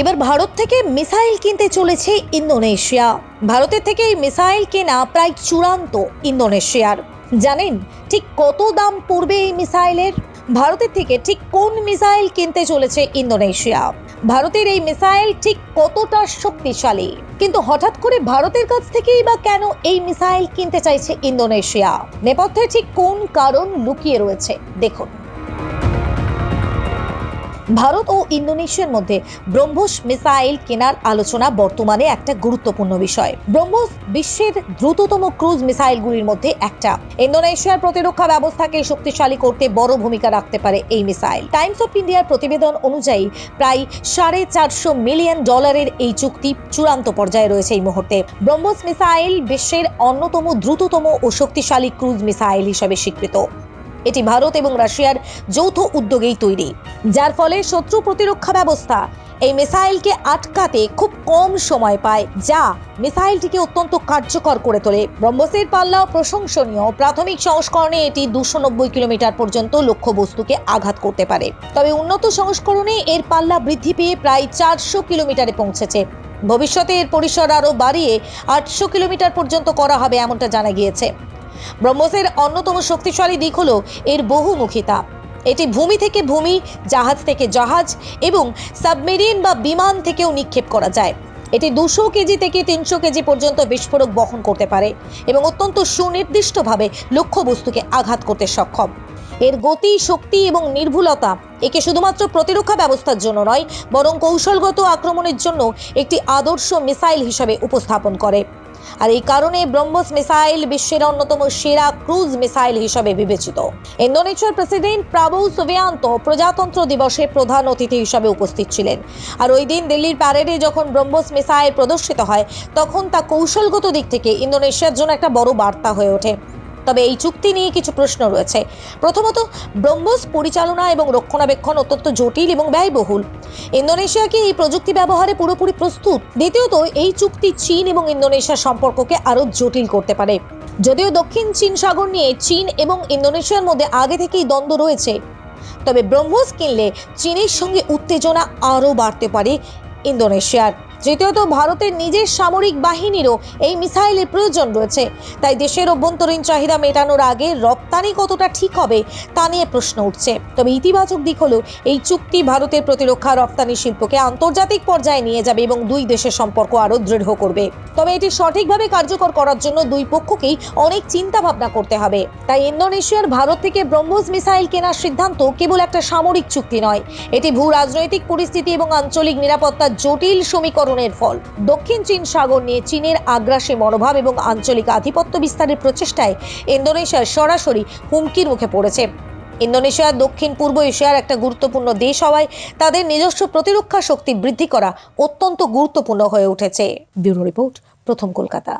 এবার ভারত থেকে মিসাইল কিনতে চলেছে ইন্দোনেশিয়া। ভারতের থেকে এই মিসাইল কেনা প্রায় চূড়ান্ত ইন্দোনেশিয়ার। জানেন ঠিক কত দাম পড়বে এই মিসাইলের? ভারতের থেকে ঠিক কোন মিসাইল কিনতে চলেছে ইন্দোনেশিয়া? ভারতের এই মিসাইল ঠিক কতটা শক্তিশালী? কিন্তু হঠাৎ করে ভারতের কাছ থেকেই বা কেন এই মিসাইল কিনতে চাইছে ইন্দোনেশিয়া? নেপথ্যে ঠিক কোন কারণ লুকিয়ে রয়েছে? দেখুন। ভারত ও ইন্দোনেশিয়ার মধ্যে ব্রহ্মোস মিসাইল কেনার আলোচনা বর্তমানে একটা গুরুত্বপূর্ণ বিষয়। ব্রহ্মোস বিশ্বের দ্রুততম ক্রুজ মিসাইলগুলির মধ্যে একটা। ইন্দোনেশিয়ার প্রতিরক্ষা ব্যবস্থাকে শক্তিশালী করতে বড় ভূমিকা রাখতে পারে এই মিসাইল। টাইমস অফ ইন্ডিয়ার প্রতিবেদন অনুযায়ী প্রায় সাড়ে চারশো মিলিয়ন ডলারের এই চুক্তি চূড়ান্ত পর্যায়ে রয়েছে এই মুহূর্তে। ব্রহ্মোস মিসাইল বিশ্বের অন্যতম দ্রুততম ও শক্তিশালী ক্রুজ মিসাইল হিসেবে স্বীকৃত। এটি ভারত এবং রাশিয়ার যৌথ উদ্যোগেই তৈরি। যার ফলে শত্রু প্রতিরক্ষা ব্যবস্থা এই মিসাইলকে আটকাতে খুব কম সময় পায়, যা মিসাইলটিকে অত্যন্ত কার্যকর করে তোলে। ব্রহ্মসের পাল্লা প্রশংসনীয়। প্রাথমিক সংস্করণে এটি দুশো নব্বই কিলোমিটার পর্যন্ত লক্ষ্যবস্তুকে আঘাত করতে পারে। তবে উন্নত সংস্করণে এর পাল্লা বৃদ্ধি পেয়ে প্রায় চারশো কিলোমিটারে পৌঁছেছে। ভবিষ্যতে এর পরিসর আরও বাড়িয়ে আটশো কিলোমিটার পর্যন্ত করা হবে, এমনটা জানা গিয়েছে। ব্রহ্মসের অন্যতম শক্তিশালী দিক হলো এর বহুমুখিতা এটি ভূমি থেকে ভূমি, জাহাজ থেকে জাহাজ এবং সাবমেরিন বা বিমান থেকেও নিক্ষেপ করা যায়। এটি দুশো কেজি থেকে তিনশো কেজি পর্যন্ত বিস্ফোরক বহন করতে পারে এবং অত্যন্ত সুনির্দিষ্টভাবে লক্ষ্যবস্তুকে আঘাত করতে সক্ষম। এর গতি, শক্তি এবং নির্ভুলতা একে শুধুমাত্র প্রতিরক্ষা ব্যবস্থার জন্য নয়, বরং কৌশলগত আক্রমণের জন্য একটি আদর্শ মিসাইল হিসাবে উপস্থাপন করে। আর এই কারণে ব্রহ্মস মিসাইল বিশ্বের অন্যতম সেরা ক্রুজ মিসাইল হিসাবে বিবেচিত। ইন্দোনেশিয়ার প্রেসিডেন্ট প্রাবো সুবিয়ান্ত প্রজাতন্ত্র দিবসে প্রধান অতিথি হিসাবে উপস্থিত ছিলেন। আর ওই দিন দিল্লির প্যারেডে যখন ব্রহ্মস মিসাইল প্রদর্শিত হয়, তখন তা কৌশলগত দিক থেকে ইন্দোনেশিয়ার জন্য একটা বড় বার্তা হয়ে ওঠে। তবে এই চুক্তি নিয়ে কিছু প্রশ্ন রয়েছে। প্রথমত, ব্রহ্মস পরিচালনা এবং রক্ষণাবেক্ষণ অত্যন্ত জটিল এবং ব্যয়বহুল। ইন্দোনেশিয়া কি এই প্রযুক্তি ব্যবহারে পুরোপুরি প্রস্তুত। দ্বিতীয়ত, এই চুক্তি চীন এবং ইন্দোনেশিয়ার সম্পর্ককে আরও জটিল করতে পারে। যদিও দক্ষিণ চীন সাগর নিয়ে চীন এবং ইন্দোনেশিয়ার মধ্যে আগে থেকেই দ্বন্দ্ব রয়েছে, তবে ব্রহ্মস কিনলে চীনের সঙ্গে উত্তেজনা আরও বাড়তে পারে ইন্দোনেশিয়ার। তৃতীয়ত, ভারতের নিজের সামরিক বাহিনীরও এই মিসাইলের প্রয়োজন রয়েছে। তাই দেশের অভ্যন্তরীণ চাহিদা মেটানোর আগে রপ্তানি কতটা ঠিক হবে তা নিয়ে প্রশ্ন উঠছে। তবে ইতিবাচক দিক হলো, এই চুক্তি ভারতের প্রতিরক্ষা রপ্তানি শিল্পকে আন্তর্জাতিক পর্যায়ে নিয়ে যাবে এবং দুই দেশের সম্পর্ক আরও দৃঢ় করবে। তবে এটি সঠিকভাবে কার্যকর করার জন্য দুই পক্ষকেই অনেক চিন্তা ভাবনা করতে হবে। তাই ইন্দোনেশিয়ার ভারত থেকে ব্রহ্মোস মিসাইল কেনার সিদ্ধান্ত কেবল একটা সামরিক চুক্তি নয়। এটি ভূ রাজনৈতিক পরিস্থিতি এবং আঞ্চলিক নিরাপত্তার জটিল সমীকরণের ফল। দক্ষিণ চীন সাগর নিয়ে চীনের আগ্রাসী মনোভাব এবং আঞ্চলিক আধিপত্য বিস্তারের প্রচেষ্টায় ইন্দোনেশিয়া সরাসরি হুমকির মুখে পড়েছে। ইন্দোনেশিয়া, দক্ষিণ, পূর্ব এশিয়ার একটা গুরুত্বপূর্ণ দেশ হওয়ায় তাদের নিজস্ব প্রতিরক্ষা শক্তি বৃদ্ধি করা অত্যন্ত গুরুত্বপূর্ণ হয়ে উঠেছে। ব্যুরো রিপোর্ট, প্রথম কলকাতা।